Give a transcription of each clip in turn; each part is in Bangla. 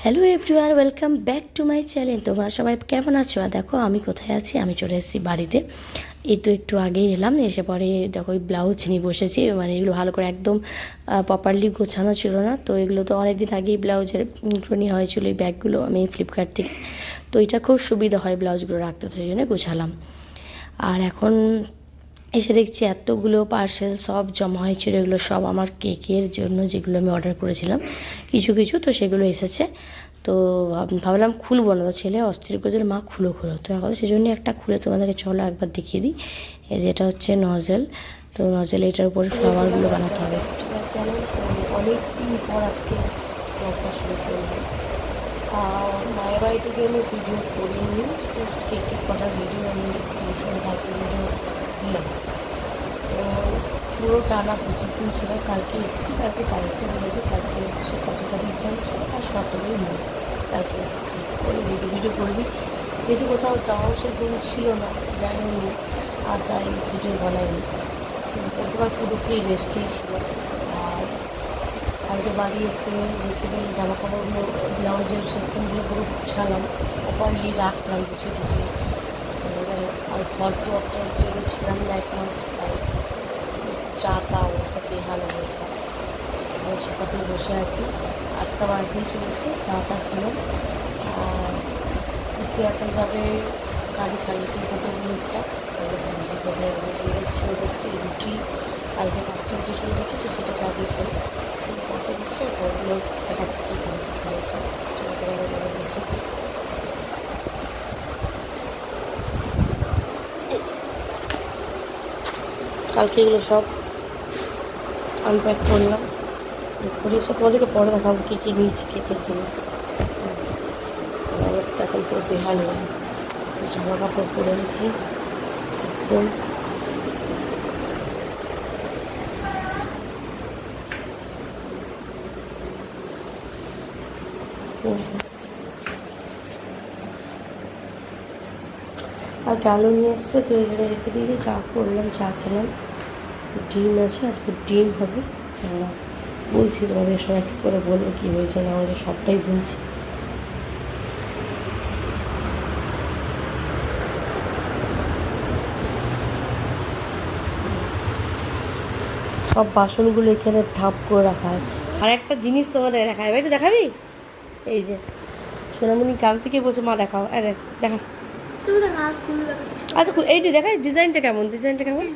Hello everyone welcome back to my channel তোমরা সবাই কেমন আছো? আর দেখো, আমি কোথায় আছি? আমি চলে এসেছি বাড়িতে। এই তো একটু আগেই এলাম, এসে পরে দেখো ওই ব্লাউজ নিয়ে বসেছি। মানে এগুলো ভালো করে একদম প্রপারলি গোছানো ছিল না। তো এগুলো তো অনেক দিন আগেই ব্লাউজের নেওয়া হয়েছিল এই ব্যাগগুলো আমি ফ্লিপকার্ট থেকে। তো এটা খুব সুবিধা হয় ব্লাউজগুলো রাখতে, তো সেই জন্য গোছালাম। আর এখন এসে দেখছি এতগুলো পার্সেল সব জমা হয়েছিল, এগুলো সব আমার কেকের জন্য যেগুলো আমি অর্ডার করেছিলাম। কিছু কিছু তো সেগুলো এসেছে। তো ভাব- ভাবলাম খুলবো না, তো ছেলে অস্থির করে দিল মা, খুলো খুলো। তো এখন সেই জন্য একটা খুলে তোমাদেরকে চলো একবার দেখিয়ে দিই। এই যেটা হচ্ছে নজেল তো নজেল এটার উপরে ফ্লাওয়ারগুলো বানাতে হবে। অনেক দিন পর আজকে শুরু মায়ের বাড়ি থেকে আমি ভিডিও করিনি জাস্ট কেকের কটা ভিডিও আমি ভিডিও দিলাম। পুরো টানা পঁচিশ দিন ছিলাম কালকে এসেছি, কালকে তারিখটা বলে কালকে হচ্ছে কত তারিখ জানি আর সতেরোই মে কালকে এসেছি। ওই ভিডিও ভিডিও করবি। যেহেতু কোথাও যাওয়া যাওয়াও সেরকম ছিল না, জানিনি। আর তাই ভিডিও বানাইনি। গতকাল পুরোপুরি রেস্টেই ছিল। আর কালকে বাড়ি এসে দেখতে পেলে জামা কাপড়গুলো ব্লাউজের সেকশনগুলো পুরো গুছালাম। প্রপারলি রাখলাম, গুছিয়ে টুছিয়ে। আর তো একটা জন্য ছিলাম না এক মাস চা তা অবস্থা বেহাল অবস্থা। আমি সকালে বসে আছি। আটটা বাজতেই চলেছে চাটা আর কিছু এখন যাবে গাড়ি সার্ভিসিং করতে বুলেটটা গাড়ি সার্ভিসিং করতে বেরোচ্ছে ওদের রুটি। কালকে পাঁচশো রুটি শুরু করছে তো সেটা চা দিয়ে খেলো সেই করতে বসছে ঘরগুলো দেখাচ্ছে কী পরিস্থিতি হয়েছে চলতে পারে বলে বলছে কালকে এগুলো সব আনপ্যাক করলাম। করে সব তোমাদেরকে পরে দেখাবো কী কী নিয়েছি, কী কী জিনিস। অবস্থা এখন পুরো বেহাল জামা কাপড় পরে নিয়েছি একদম ডালও নিয়ে এসছে, তো এখানে রেখে দিয়েছি, চা করলাম, চা খেলাম। ডিম আছে, আজকে ডিম হবে। বলছি তোমাদের সবাই ঠিক করে বলব, কী হয়েছে না হয়েছে, সবটাই বলছি। সব বাসনগুলো এখানে ঢাপ করে রাখা আছে। আর একটা জিনিস তোমাদের দেখাবে একটু দেখাবি? এই যে, সোনামণি কাল থেকে বলছে, মা, দেখাও। আরে দেখা। আচ্ছা এইটা দেখাই, ডিজাইনটা কেমন? ডিজাইনটা কেমন?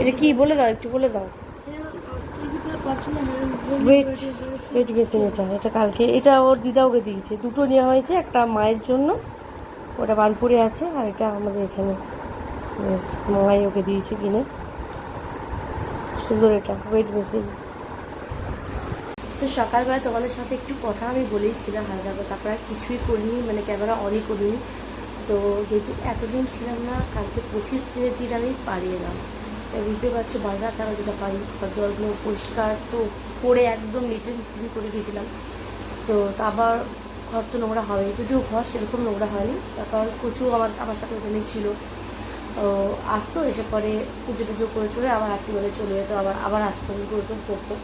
এটা কি? বলে দাও, একটু বলে দাও। ওয়েট ওয়েট এটা এটা কালকে, এটা ওর দিদা ওকে দিয়েছে। দুটো নেওয়া হয়েছে, একটা মায়ের জন্য, ওটা বানপুরে আছে, আর এটা আমাদের এখানে। মাই ওকে দিয়েছে কিনে। সুন্দর এটা ওয়েট বেসিন তো সকালবেলা তোমাদের সাথে একটু কথা আমি বলেইছিলাম হালকা করে, তারপর আর কিছুই করিনি মানে ক্যামেরা অনই করিনি। তো যেহেতু এতদিন ছিলাম না, কালকে পঁচিশ দিনের দিন আমি পারি এলাম। তাই বুঝতে পারছ বাজার খাওয়া যেটা পারি ঘরদোয়ারগুলো পরিষ্কার তো করে একদম নিট অ্যান্ড ক্লিন করে দিয়েছিলাম। তো আবার ঘর তো নোংরা হবে যদিও ঘর সেরকম নোংরা হয়নি, তার কারণ প্রচুর আমার আমার সাথে ওখানে ছিল। আসতো, এসে পরে পুজো টুজো করে টরে আবার রাত্রিবেলা চলে যেত, আবার আবার আসতো করে করতো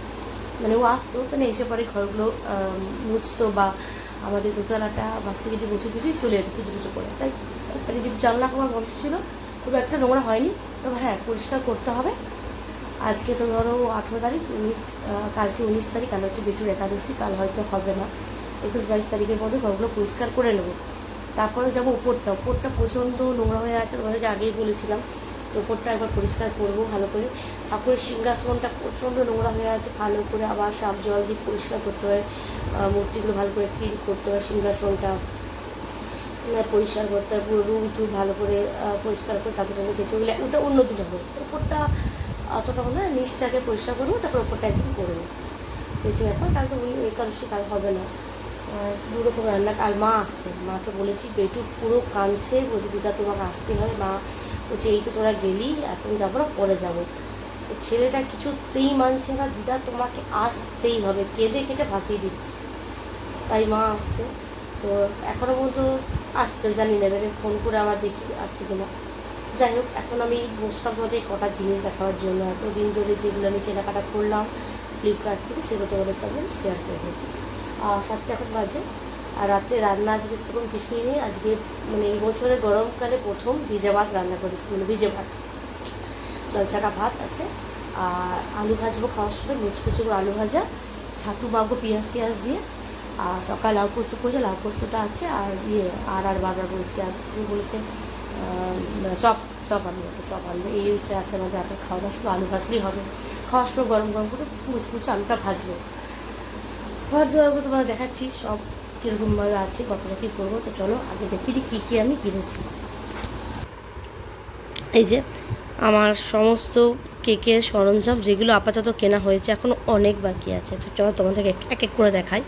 মানে ও আসতো মানে এসে পরে ঘরগুলো মুছতো বা আমাদের দোতলাটা বা সিঁড়িতে বসে বসে চলে যেত পুজো টুজো করে। তাই মানে যে জানলা আমার বন্ধ ছিল, খুব একটা নোংরা হয়নি। তবে হ্যাঁ পরিষ্কার করতে হবে। আজকে তো ধরো আঠেরো তারিখ, উনিশ কালকে উনিশ তারিখ, কাল হচ্ছে বেটুর একাদশী, কাল হয়তো হবে না। একুশ বাইশ তারিখের মধ্যে ঘরগুলো পরিষ্কার করে নেব। তারপরে যাব উপরটা উপরটা প্রচণ্ড নোংরা হয়ে আছে, তোমাদেরকে আগেই বলেছিলাম। তো উপরটা একবার পরিষ্কার করব ভালো করে। ঠাকুরের সিংহাসনটা প্রচণ্ড নোংরা হয়ে আছে, ভালো করে আবার সাপ জল দিয়ে পরিষ্কার করতে হয় মূর্তিগুলো ভালো করে ক্লিন করতে হয়, সিংহাসনটা পরিষ্কার করতে হয়, পুরো রুম চুম ভালো করে পরিষ্কার করে চাদর টাদর কেচে ওগুলো ওটা অন্য দিন হবে। ওপরটা অতটা না, নিচটাকে পরিষ্কার করব, তারপর ওপরটা একদিন করব হয়েছে ব্যাপার কাল তো একাদশী কাল হবে না। আর রকম রান্না আর মা আসছে। মাকে বলেছি, বেটু পুরো কাঁদছে। বলছে দিদা তোমাকে আসতে হবে, মা। বলছে, এই তো তোরা গেলি, এখন যাব না, পরে যাব। ছেলেটা কিছুতেই মানছে না, দিদা, তোমাকে আসতেই হবে। কেঁদে কেটে ভাসিয়ে দিচ্ছে। তাই মা আসছে। তো এখনও পর্যন্ত আসতে জানি না। এবারে ফোন করে আবার দেখি আসছে কিনা। যাই হোক, এখন আমি বসলাম তোমাদের এই কটা জিনিস দেখাবার জন্য। এতদিন ধরে যেগুলো আমি কেনাকাটা করলাম ফ্লিপকার্ট থেকে সেগুলো তোমাদের সাথে শেয়ার করব সাতটা এখন বাজে। আর রাতে রান্না আজকে সেরকম কিছুই নেই। আজকে মানে এই বছরে গরমকালে প্রথম ভিজে ভাত রান্না করেছি মানে ভিজে ভাত। জলছাকা ভাত আছে। আর আলু ভাজবো খাওয়ার সময় মুচকুচি করে আলু ভাজা, ছাতু মাখবো পেঁয়াজ টিয়াজ দিয়ে। আর সকাল লাউ পোস্ত করেছে, লাউ পোস্তটা আছে আর ইয়ে আর আর বারবার বলছি, আর কিছু বলছে চপ চপ আনবে একটা চপ আনবে এই হচ্ছে আছে আমাদের রাতে খাওয়া দাওয়া, শুধু আলু ভাজলেই হবে। খাওয়ার সময় গরম গরম করে মুচকুচি আলুটা ভাজবো। ঘর জোয়ারগুলো তোমাদের দেখাচ্ছি, সব কীরকমভাবে আছে, কতটা কী করব, তো চলো আগে দেখি কী কী আমি কিনেছি। এই যে, আমার সমস্ত কেকের সরঞ্জাম যেগুলো আপাতত কেনা হয়েছে এখনও অনেক বাকি আছে। তো চলো তোমাদেরকে এক- এক এক করে দেখাই।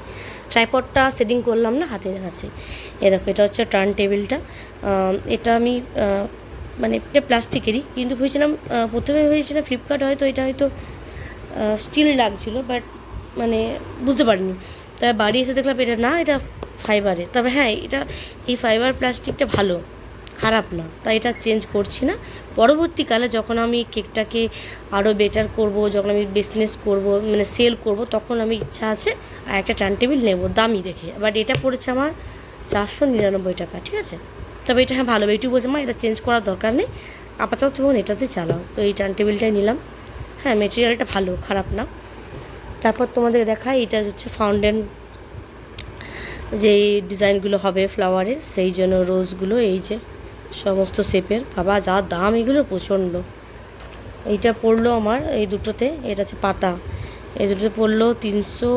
ট্রাইপডটা সেটিং করলাম না, হাতে দেখাচ্ছি এরকম এটা হচ্ছে টার্ন টেবিলটা। এটা আমি মানে এটা প্লাস্টিকেরই, কিন্তু ভেবেছিলাম প্রথমে ভেবেছিলাম ফ্লিপকার্ট হয়তো এটা হয়তো স্টিল লাগছিল, বাট মানে বুঝতে পারিনি। তবে বাড়ি এসে দেখলাম এটা না, এটা ফাইবারের তবে হ্যাঁ এটা, এই ফাইবার প্লাস্টিকটা ভালো, খারাপ না। তাই এটা চেঞ্জ করছি না। পরবর্তীকালে যখন আমি কেকটাকে আরও বেটার করব, যখন আমি বিজনেস করব মানে সেল করব, তখন আমি ইচ্ছা আছে আর একটা টার্ন টেবিল নেব, দামি দেখে। বাট এটা পড়েছে আমার চারশো নিরানব্বই টাকা, ঠিক আছে? তবে এটা হ্যাঁ ভালো একটু বলছে মা, এটা চেঞ্জ করার দরকার নেই। আপাতত তুমি এটাতে চালাও। তো এই টার্ন টেবিলটাই নিলাম। হ্যাঁ মেটেরিয়ালটা ভালো, খারাপ না। তারপর তোমাদের দেখাই এটা হচ্ছে ফাউন্টেন যে ডিজাইনগুলো হবে ফ্লাওয়ারের সেই জন্য রোজগুলো এই যে সমস্ত শেপের। বাবা, যা দাম এগুলো প্রচণ্ড। এইটা পড়ল আমার এই দুটোতে, এটা হচ্ছে পাতা। এই দুটোতে পড়ল তিনশো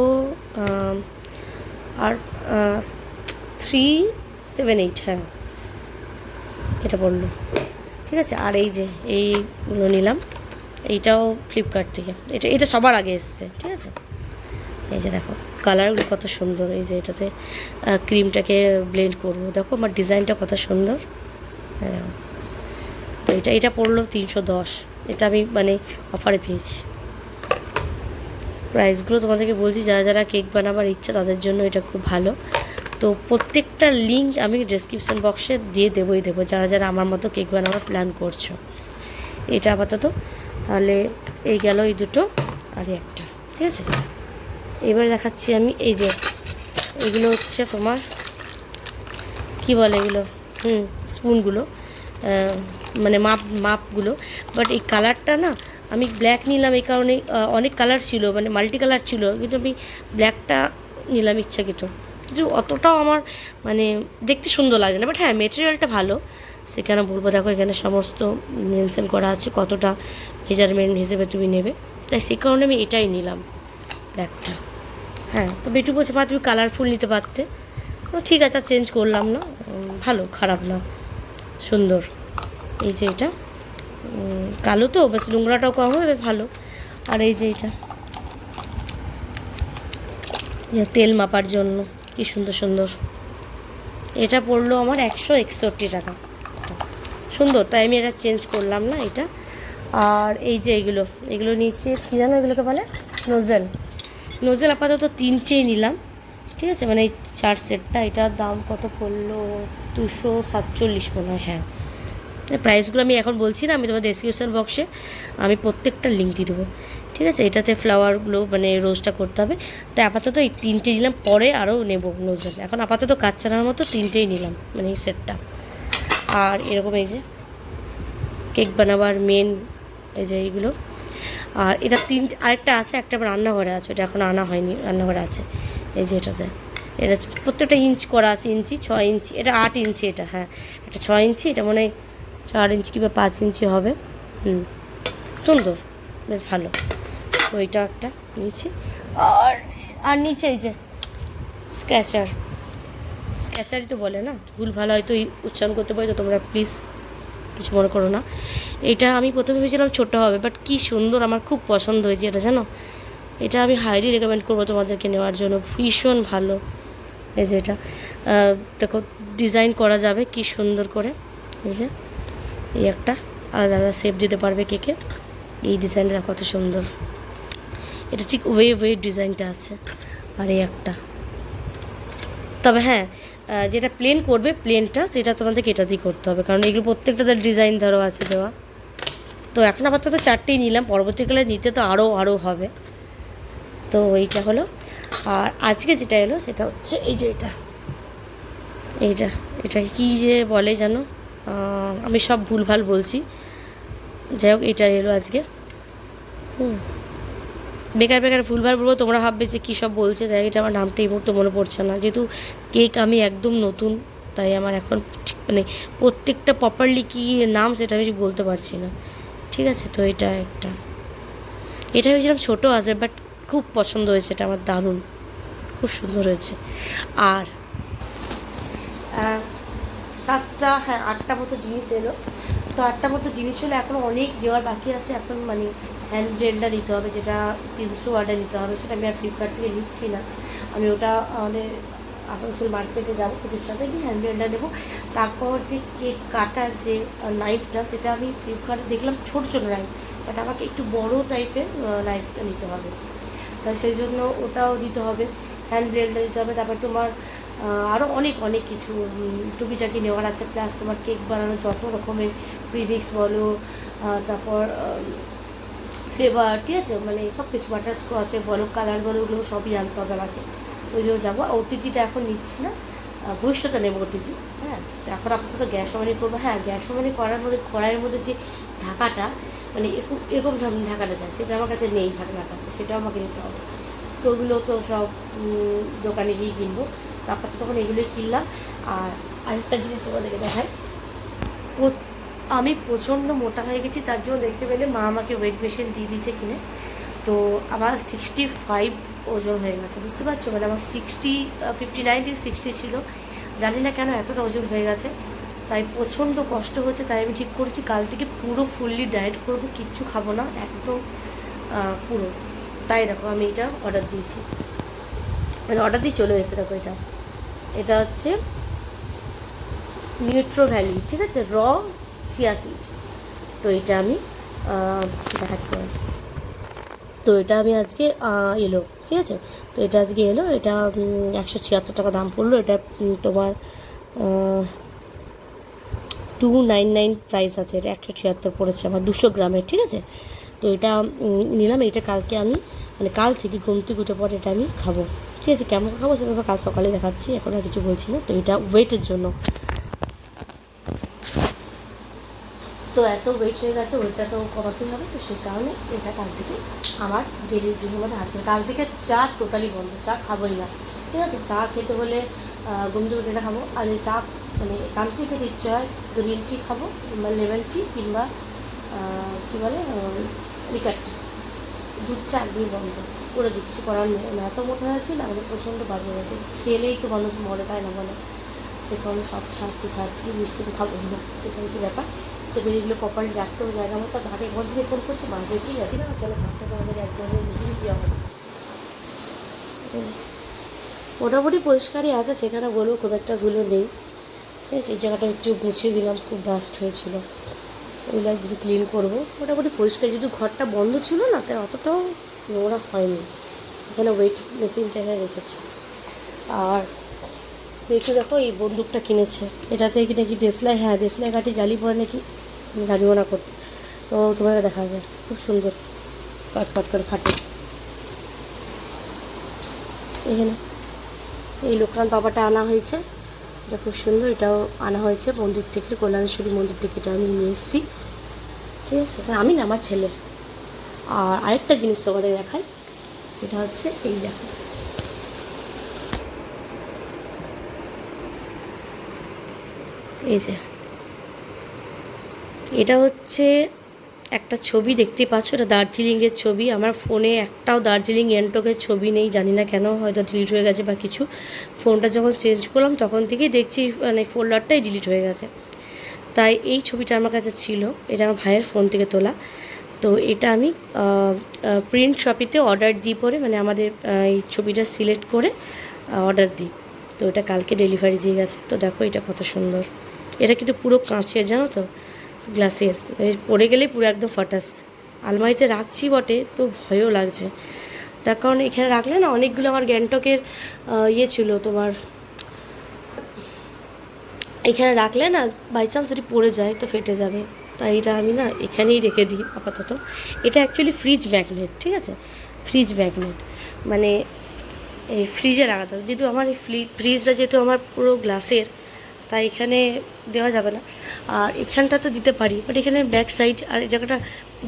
আর থ্রি সেভেন এইট হ্যাঁ। এটা পড়ল। ঠিক আছে, আর এই যে, এইগুলো নিলাম। এইটাও ফ্লিপকার্ট থেকে। এটা এটা সবার আগে এসছে, ঠিক আছে? এই যে দেখো কালারগুলো কত সুন্দর। এই যে এটাতে ক্রিমটাকে ব্লেন্ড করব। দেখো, আমার ডিজাইনটা কত সুন্দর। হ্যাঁ। তো এটা এটা পড়ল তিনশো দশ। এটা আমি মানে অফারে পেয়েছি। প্রাইসগুলো তোমাদেরকে বলছি, যারা যারা কেক বানাবার ইচ্ছা, তাদের জন্য এটা খুব ভালো। তো প্রত্যেকটা লিঙ্ক আমি ডেসক্রিপশন বক্সে দিয়ে দেবোই দেবো, যারা যারা আমার মতো কেক বানাবার প্ল্যান করছ। এটা আপাতত তাহলে এই গেল এই দুটো আর একটা, ঠিক আছে? এবার দেখাচ্ছি আমি এই যে, এগুলো হচ্ছে তোমার, কি বলে এগুলো? হুম স্পুনগুলো মানে মাপ, মাপগুলো। বাট এই কালারটা না, আমি ব্ল্যাক নিলাম এই কারণে অনেক কালার ছিল মানে মাল্টি কালার ছিল, কিন্তু আমি ব্ল্যাকটা নিলাম ইচ্ছাকৃত। কিন্তু অতটাও আমার মানে দেখতে সুন্দর লাগে না বাট হ্যাঁ মেটেরিয়ালটা ভালো। সেখানে বলব, দেখো এখানে সমস্ত মেনশন করা আছে কতটা মেজারমেন্ট হিসেবে তুমি নেবে। তাই সেই কারণে আমি এটাই নিলাম ব্যাগটা। হ্যাঁ তো বেটু বলছে, মা, তুমি কালারফুল নিতে পারতে। ঠিক আছে চেঞ্জ করলাম না। ভালো, খারাপ না, সুন্দর। এই যে এটা। কালো তো বেশ নোংরাটাও কম হবে, ভালো। আর এই যে এটা। তেল মাপার জন্য, কি সুন্দর সুন্দর। এটা পড়ল আমার একশো একষট্টি টাকা। সুন্দর, তাই আমি এটা চেঞ্জ করলাম না, এটা। আর এই যে এগুলো এগুলো নিচে কী জানো এগুলোকে বলে? নোজেল নোজেল আপাতত তিনটেই নিলাম, ঠিক আছে? মানে এই চার সেটটা, এটার দাম কত পড়ল? দুশো সাতচল্লিশ মনে হয় হ্যাঁ। প্রাইসগুলো আমি এখন বলছি না, আমি তোমার ডেসক্রিপশন বক্সে আমি প্রত্যেকটা লিঙ্ক দিয়ে দেবো, ঠিক আছে? এটাতে ফ্লাওয়ারগুলো মানে রোজটা করতে হবে। তাই আপাতত এই তিনটে নিলাম, পরে আরও নেব নোজেল এখন আপাতত কাজ চালানোর মতো তিনটেই নিলাম মানে এই সেটটা। আর এরকম এই যে কেক বানাবার মেন এই যে এইগুলো। আর এটা তিন, আরেকটা আছে, একটা আবার রান্নাঘরে আছে, ওটা এখন আনা হয়নি, রান্নাঘরে আছে। এই যে এটাতে। এটা প্রত্যেকটা ইঞ্চ করা আছে, ইঞ্চি ছয় ইঞ্চি, এটা আট ইঞ্চি এটা হ্যাঁ। এটা ছয় ইঞ্চি, এটা মনে হয় চার ইঞ্চি কিংবা পাঁচ ইঞ্চি হবে। হুম। সুন্দর, বেশ ভালো। এটা একটা নিচে আর আর নিচে এই যে স্ক্যাচার। স্ক্যাচারই তো বলে না, ভুল ভালো হয়তো উচ্চারণ করতে পারি, তো তোমরা প্লিজ কিছু মনে করো না। এটা আমি প্রথমে ভেবেছিলাম ছোটো হবে বাট কি সুন্দর, আমার খুব পছন্দ হয়েছে এটা, জানো? এটা আমি হাইলি রেকমেন্ড করব তোমাদেরকে নেওয়ার জন্য, ভীষণ ভালো। এই যে এটা। দেখো ডিজাইন করা যাবে কি সুন্দর করে। এই যে, এই একটা। আলাদা আলাদা শেপ দিতে পারবে কেকে এই ডিজাইনটা কত সুন্দর। এটা ঠিক ওয়ে ওয়ে ডিজাইনটা আছে। আর এই একটা। তবে হ্যাঁ যেটা প্লেন করবে প্লেনটা সেটা তোমাদেরকে এটা দিয়ে করতে হবে। কারণ এগুলো প্রত্যেকটাতে ডিজাইন ধরো আছে দেওয়া। তো এখন আপাতত চারটেই নিলাম, পরবর্তীকালে নিতে তো আরও আরও হবে। তো এইটা হলো। আর আজকে যেটা এলো সেটা হচ্ছে এই যে এটা। এইটা, এটা কি যে বলে জানো? আমি সব ভুলভাল বলছি। যাই হোক, এটা এলো আজকে। হুম। বেকার বেকার ভুলভাল বলব, তোমরা ভাববে যে কী সব বলছে তাই এটা আমার নামটা এই মুহূর্তে মনে পড়ছে না। যেহেতু কেক আমি একদম নতুন, তাই আমার এখন ঠিক মানে প্রত্যেকটা প্রপারলি কী নাম সেটা আমি বলতে পারছি না। ঠিক আছে, তো এটা একটা। এটা ভেবেছিলাম ছোটো আছে বাট খুব পছন্দ হয়েছে, এটা আমার দারুণ। খুব সুন্দর হয়েছে। আর সাতটা হ্যাঁ আটটা মতো জিনিস এলো। তো আটটা মতো জিনিস হলো এখনও অনেক দেওয়ার বাকি আছে। এখন মানে হ্যান্ড ব্লেন্ডার নিতে হবে, যেটা তিনশো ওয়ার্ডে নিতে হবে, সেটা আমি আর ফ্লিপকার্ট থেকে নিচ্ছি না। আমি ওটা আমাদের আসানসোল মার্কেটে যাব সাথে গিয়ে হ্যান্ড ব্লেন্ডার নেব। তারপর যে কেক কাটার যে নাইফটা সেটা আমি ফ্লিপকার্টে দেখলাম ছোটো ছোটো নাইফ বাট আমাকে একটু বড় টাইপের নাইফটা নিতে হবে। তাই সেই জন্য ওটাও দিতে হবে হ্যান্ড ব্লেন্ডার দিতে হবে। তারপর তোমার আরও অনেক অনেক কিছু টুকিটাকি নেওয়ার আছে। প্লাস তোমার কেক বানানো যত রকমের প্রিমিক্স বলো তারপর ফ্লেভার ঠিক আছে? মানে সব কিছু বাটার আছে, বলো কালার বলো, ওগুলো সবই আনতে হবে আমাকে। ওই জন্য যাব। ওটিজিটা এখন নিচ্ছি না। ভবিষ্যতে নেব ওটিজি হ্যাঁ? এখন আপাতত গ্যাস ওভেনে করব। হ্যাঁ গ্যাস ওভেনে করার মধ্যে, কড়াইয়ের মধ্যে যে ঢাকাটা মানে এরকম এরকম ঢাকাটা চাই সেটা আমার কাছে নেই ঢাকনাটা, তো সেটাও আমাকে নিতে হবে। তো ওগুলো তো সব দোকানে গিয়ে কিনবো। তারপর তো তখন এগুলোই কিনলাম। আর আরেকটা জিনিস তোমাদেরকে দেখাই। ও- আমি প্রচণ্ড মোটা হয়ে গেছি, তার জন্য দেখতে পেলে মা আমাকে ওয়েট মেশিন দিয়ে দিয়েছে কিনে। তো আমার সিক্সটি ফাইভ ওজন হয়ে গেছে, বুঝতে পারছ? মানে আমার সিক্সটি ফিফটি নাইন থেকে সিক্সটি ছিল। জানি না কেন এতটা ওজন হয়ে গেছে। তাই প্রচণ্ড কষ্ট হচ্ছে, তাই আমি ঠিক করেছি, কাল থেকে পুরো ফুললি ডায়েট করব, কিচ্ছু খাব না, একদম পুরো। তাই দেখো, আমি এটা অর্ডার দিয়েছি। মানে অর্ডার দিয়ে চলে এসে দেখো এটা। এটা হচ্ছে নিউট্রো ভ্যালি ঠিক আছে? র সিয়া সিড তো এটা আমি দেখাচ্ছি তো এটা আমি আজকে এলো, ঠিক আছে? তো এটা আজকে এলো, এটা একশো ছিয়াত্তর টাকা দাম পড়ল। এটা তোমার টু নাইন নাইন প্রাইস আছে। এটা একশো ছিয়াত্তর পড়েছে আমার দুশো গ্রামের, ঠিক আছে? তো এটা নিলাম, এটা কালকে আমি মানে কাল থেকে ঘুম থেকে উঠে পরে এটা আমি খাব। ঠিক আছে, কেমন খাব সেটা কাল সকালে দেখাচ্ছি, এখন আর কিছু বলছি না। তো এটা ওয়েটের জন্য। তো এত ওয়েট হয়ে গেছে ওয়েটটা তো কমাতেই হবে। তো সে কারণে এটা কাল থেকে আমার ডেলি রুটিনের মধ্যে আসবে কাল থেকে চা টোটালি বন্ধ। চা খাবোই না। ঠিক আছে, চা খেতে হলে গন্ধ রুটিটা খাব। আর এই চা মানে কাল থেকে খেতে ইচ্ছে হয় গ্রিন টি খাব, কিংবা লেমন টি কিংবা কী বলে লিকার টি দুধ চা একদমই বন্ধ করে দিচ্ছি, করার নেই। আমি এত মোটা হয়েছি না, আমাদের প্রচণ্ড বাজে হয়েছে খেলেই তো মানুষ মরে, তাই না বলে? সে কারণে সব ছাড়ছি ছাড়ছি, মিষ্টি তো খাবোই না। এটা হচ্ছে ব্যাপার। তো বেরিগুলো প্রপারলি রাখতে হবে জায়গা মতো। ভাগে ঘর থেকে ফোন করছি, মা ঠিক আছে না? চলো ভাগটা তোমাদের একদম দেখি কী অবস্থা। হুম। মোটামুটি পরিষ্কারই আছে, সেখানে বলব খুব একটা ধুলো নেই। ঠিক আছে, এই জায়গাটা একটু মুছিয়ে দিলাম, খুব ডাস্ট হয়েছিল। ওইগুলো একদিন ক্লিন করব, মোটামুটি পরিষ্কার। যেহেতু ঘরটা বন্ধ ছিল না, তাই অতটাও নোংরা হয়নি। এখানে ওয়েট মেশিনটা এখানে রেখেছি। আর একটু দেখো, এই বন্দুকটা কিনেছে। এটাতে কি নাকি দেশলাই হ্যাঁ দেশলাই কাঠি জালি পরে নাকি জানিও না করতে। তো তোমাকে দেখা যায় খুব সুন্দর। পাট পাট করে ফাটে। এখানে এই লোকনাথ বাবাটা আনা হয়েছে। এটা খুব সুন্দর, এটাও আনা হয়েছে মন্দির থেকে, কল্যাণেশ্বরী মন্দির থেকে এটা আমি নিয়ে এসেছি। ঠিক আছে? আমি না, আমার ছেলে। আর আরেকটা জিনিস তোমাদের দেখাই, সেটা হচ্ছে এই দেখো এই যে। এটা হচ্ছে একটা ছবি দেখতে পাচ্ছ, এটা দার্জিলিংয়ের ছবি। আমার ফোনে একটাও দার্জিলিং গ্যাংটকের ছবি নেই, জানি না কেন, হয়তো ডিলিট হয়ে গেছে বা কিছু। ফোনটা যখন চেঞ্জ করলাম, তখন থেকেই দেখছি মানে ফোল্ডারটাই ডিলিট হয়ে গেছে। তাই এই ছবিটা আমার কাছে ছিল, এটা আমার ভাইয়ের ফোন থেকে তোলা। তো এটা আমি প্রিন্ট শপিতে অর্ডার দিই পরে মানে আমাদের এই ছবিটা সিলেক্ট করে অর্ডার দিই। তো এটা কালকে ডেলিভারি দিয়ে গেছে। তো দেখো এটা কত সুন্দর। এটা কিন্তু পুরো কাঁচের জানো তো? গ্লাসের। পড়ে গেলেই পুরো একদম ফাটাস। আলমারিতে রাখছি বটে, তো ভয়ও লাগছে। তার কারণ এখানে রাখলে না অনেকগুলো আমার গ্যাংটকের ইয়ে ছিল তোমার। এখানে রাখলে না বাই চান্স যদি পড়ে যায় তো ফেটে যাবে। তাই এটা আমি না এখানেই রেখে দিই আপাতত। এটা অ্যাকচুয়ালি ফ্রিজ ম্যাগনেট ঠিক আছে? ফ্রিজ ম্যাগনেট মানে এই ফ্রিজে হবে যেহেতু আমার এই ফ্রিজটা যেহেতু আমার পুরো গ্লাসের তাই এখানে দেওয়া যাবে না। আর এখানটা তো দিতে পারি বাট এখানে ব্যাক সাইড আর এই জায়গাটা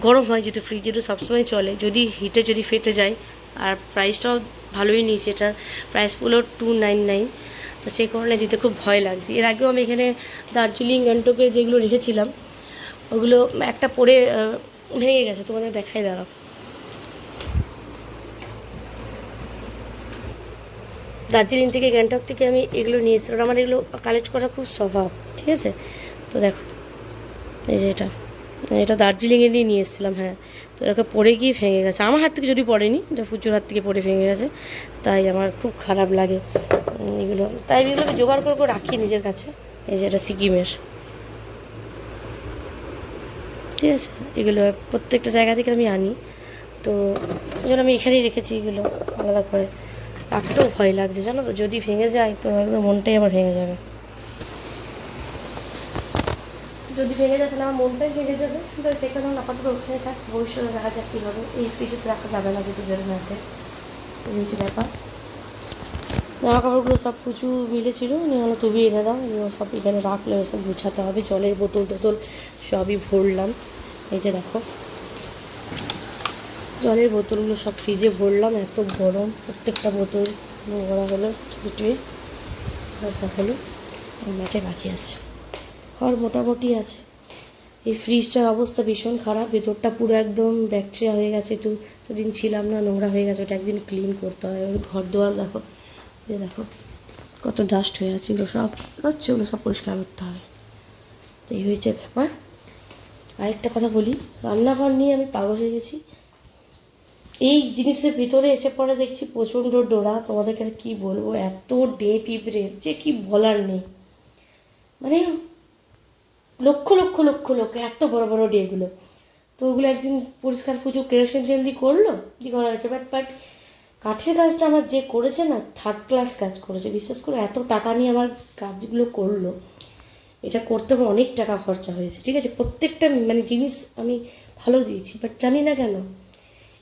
গরম হয় যেহেতু ফ্রিজ যেহেতু সবসময় চলে। যদি হিটে যদি ফেটে যায়, আর প্রাইসটাও ভালোই নিয়েছে এটার প্রাইস পুরো টু নাইন নাইন তো সেই কারণে দিতে খুব ভয় লাগছে। এর আগেও আমি এখানে দার্জিলিং গ্যাংটকের যেগুলো রেখেছিলাম, ওগুলো একটা পরে ভেঙে গেছে। তোমাদের দেখাই দাঁড়াও। দার্জিলিং থেকে, গ্যাংটক থেকে আমি এগুলো নিয়েছিলাম। আমার এগুলো কালেক্ট করা খুব স্বভাব, ঠিক আছে? তো দেখো, এই যে এটা এটা দার্জিলিংয়েরই নিয়ে এসেছিলাম হ্যাঁ। তো এটাকে পড়ে গিয়ে ভেঙে গেছে। আমার হাত থেকে যদি পড়েনি, এটা ফুচুর হাত থেকে পড়ে ভেঙে গেছে। তাই আমার খুব খারাপ লাগে এগুলো। তাই আমি এগুলোকে জোগাড় করে করে রাখি নিজের কাছে। এই যে এটা সিকিমের। ঠিক আছে? এগুলো প্রত্যেকটা জায়গা থেকে আমি আনি। তো ওই জন্য আমি এখানেই রেখেছি এগুলো, আলাদা করে। রাখতেও ভয় লাগছে, জানো তো? যদি ভেঙে যায়, তো একদম মনটাই আমার ভেঙে যাবে। যদি ভেঙে যায়, তাহলে আমার মনটাই ভেঙে যাবে। সেই কারণে আপাতত ওখানে থাক, ভবিষ্যতে দেখা যাক কী হবে। এই ফ্রিজে তো রাখা যাবে না যদি বেরোনো আসে এই হচ্ছে ব্যাপার। জামা কাপড়গুলো সব কিছু মিলেছিল নিয়ে হলো তুমি এনে দাও, নিয়ে সব এখানে রাখলে সব গুছাতে হবে, জলের বোতল টোতল সবই ভরলাম। এই যে দেখো। জলের বোতলগুলো সব ফ্রিজে ভরলাম, এত গরম, প্রত্যেকটা বোতল ভরা হলো এগুলো সব হলো মাঠে বাকি আছে। আর মোটামুটি আছে। এই ফ্রিজটার অবস্থা ভীষণ খারাপ, ভেতরটা পুরো একদম ব্যাকটেরিয়া হয়ে গেছে, তো সেদিন ছিলাম না, নোংরা হয়ে গেছে, ওটা একদিন ক্লিন করতে হয়। ওই ঘর দোয়ার দেখো, এই দেখো, কত ডাস্ট হয়ে আছে, এগুলো সব হচ্ছে ওগুলো সব পরিষ্কার করতে হবে তো এই হয়েছে ব্যাপার। আরেকটা কথা বলি, রান্নাঘর নিয়ে আমি পাগল হয়ে গেছি। এই জিনিসের ভিতরে এসে পরে দেখছি প্রচণ্ড ডোরা। তোমাদেরকে আর কী বলব? এত ডে পিঁপড়ে যে কি বলার নেই। মানে লক্ষ লক্ষ লক্ষ লক্ষ এত বড় বড় ডেগুলো তো ওগুলো একদিন পরিষ্কার পুজো কেরোসিন তেল দিয়ে করল, দিয়ে করা হয়েছে। বাট বাট কাঠের কাজটা আমার যে করেছে না থার্ড ক্লাস কাজ করেছে। বিশ্বাস করে, এত টাকা নিয়ে আমার কাজগুলো করল। এটা করতে আমার অনেক টাকা খরচা হয়েছে, ঠিক আছে? প্রত্যেকটা মানে জিনিস আমি ভালো দিয়েছি। বাট জানি না কেন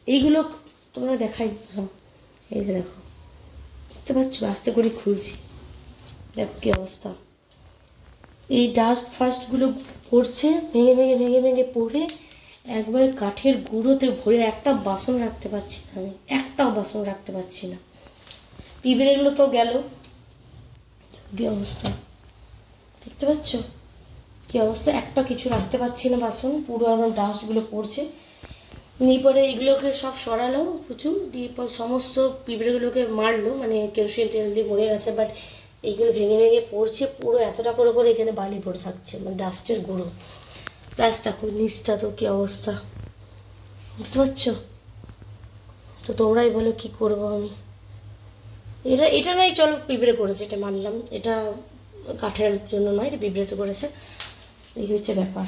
এইগুলো তোমরা দেখাই। এই যে দেখো। দেখতে পাচ্ছ? আস্তে করে খুলছি। দেখো কী অবস্থা। এই ডাস্ট ফাস্টগুলো পড়ছে, ভেঙে ভেঙে ভেঙে ভেঙে পড়ে, একবারে কাঠের গুঁড়োতে ভরে একটা বাসন রাখতে পারছি না আমি। একটাও বাসন রাখতে পারছি না। পিঁপড়েগুলো তো গেল। কী অবস্থা? দেখতে পাচ্ছ? কী অবস্থা? একটা কিছু রাখতে পারছি না বাসন। পুরো একদম ডাস্টগুলো পড়ছে। নিয়ে পরে এগুলোকে সব সরালো প্রচুর, দিয়ে পর সমস্ত পিঁপড়েগুলোকে মারলো মানে কেরোসিন তেল দিয়ে মরে গেছে বাট এইগুলো ভেঙে ভেঙে পড়ছে, পুরো এতটা করে করে এখানে বালি পড়ে থাকছে মানে ডাস্টের গুঁড়ো। প্লাস দেখো, নিচটা তো কী অবস্থা। বুঝতে পারছ? তো তোমরাই বলো কি করব আমি। এটা এটা নয়, চলো পিঁপড়ে করেছে, এটা মানলাম এটা কাঠের জন্য নয়, এটা পিঁপড়েতে করেছে। এই হচ্ছে ব্যাপার।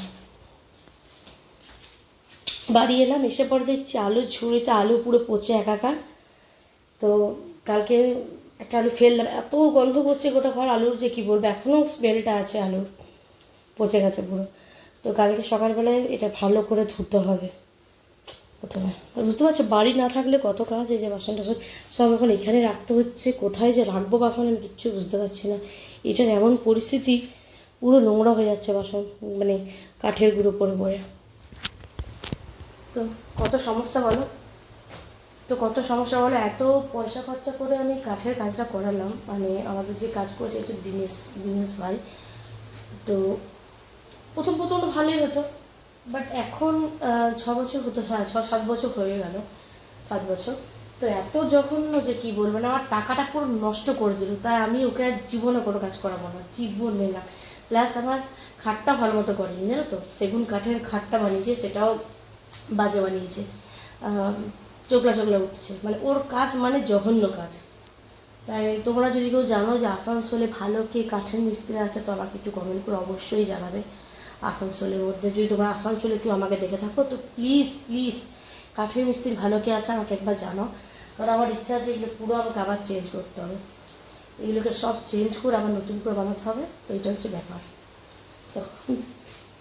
বাড়ি এলাম, এসে পরে দেখছি আলুর ঝুড়িতে আলু পুরো পচে একাকার। তো কালকে একটা আলু ফেললাম, এত গন্ধ করছে গোটা ঘর আলুর যে কী বলব এখনও স্মেলটা আছে আলুর, পচে গেছে পুরো। তো কালকে সকালবেলায় এটা ভালো করে ধুতে হবে প্রথমে। বুঝতে পারছ, বাড়ি না থাকলে কত কাজ, এই যে বাসন টাসন সব এখন এখানে রাখতে হচ্ছে, কোথায় যে রাখব বাসন আমি কিচ্ছু বুঝতে পারছি না। এটার এমন পরিস্থিতি, পুরো নোংরা হয়ে যাচ্ছে বাসন মানে কাঠের গুঁড়ো পরে পরে। তো কত সমস্যা বলো? তো কত সমস্যা বলো? এত পয়সা খরচা করে আমি কাঠের কাজটা করালাম। মানে আমাদের যে কাজ করছে হচ্ছে দিনেশ দিনেশ ভাই। তো প্রথম প্রথম তো ভালোই হতো। বাট এখন ছ বছর হতো হ্যাঁ ছ, সাত বছর হয়ে গেল। সাত বছর। তো এত জঘন্য যে কি বলব না, আমার টাকাটা পুরো নষ্ট করে দিল। তাই আমি ওকে আর জীবনে কোনো কাজ করাবো না, জীবনে না। প্লাস আমার খাটটা ভালো মতো করেনি, জানো তো? সেগুন কাঠের খাটটা বানিয়েছে, সেটাও বাজে বানিয়েছে। চোখলা চোখলা উঠছে। মানে ওর কাজ মানে জঘন্য কাজ। তাই তোমরা যদি কেউ জানো যে আসানসোলে ভালো কে কাঠের মিস্ত্রি আছে, তো আমাকে একটু কমেন্ট করে অবশ্যই জানাবে। আসানসোলের মধ্যে। যদি তোমরা আসানসোলে কেউ আমাকে দেখে থাকো, তো প্লিজ প্লিজ কাঠের মিস্ত্রি ভালো কে আছে আমাকে একবার জানাও। কারণ আমার ইচ্ছা আছে এগুলো পুরো আমাকে আবার চেঞ্জ করতে হবে। এগুলোকে সব চেঞ্জ করে আবার নতুন করে বানাতে হবে। তো এটা হচ্ছে ব্যাপার। তো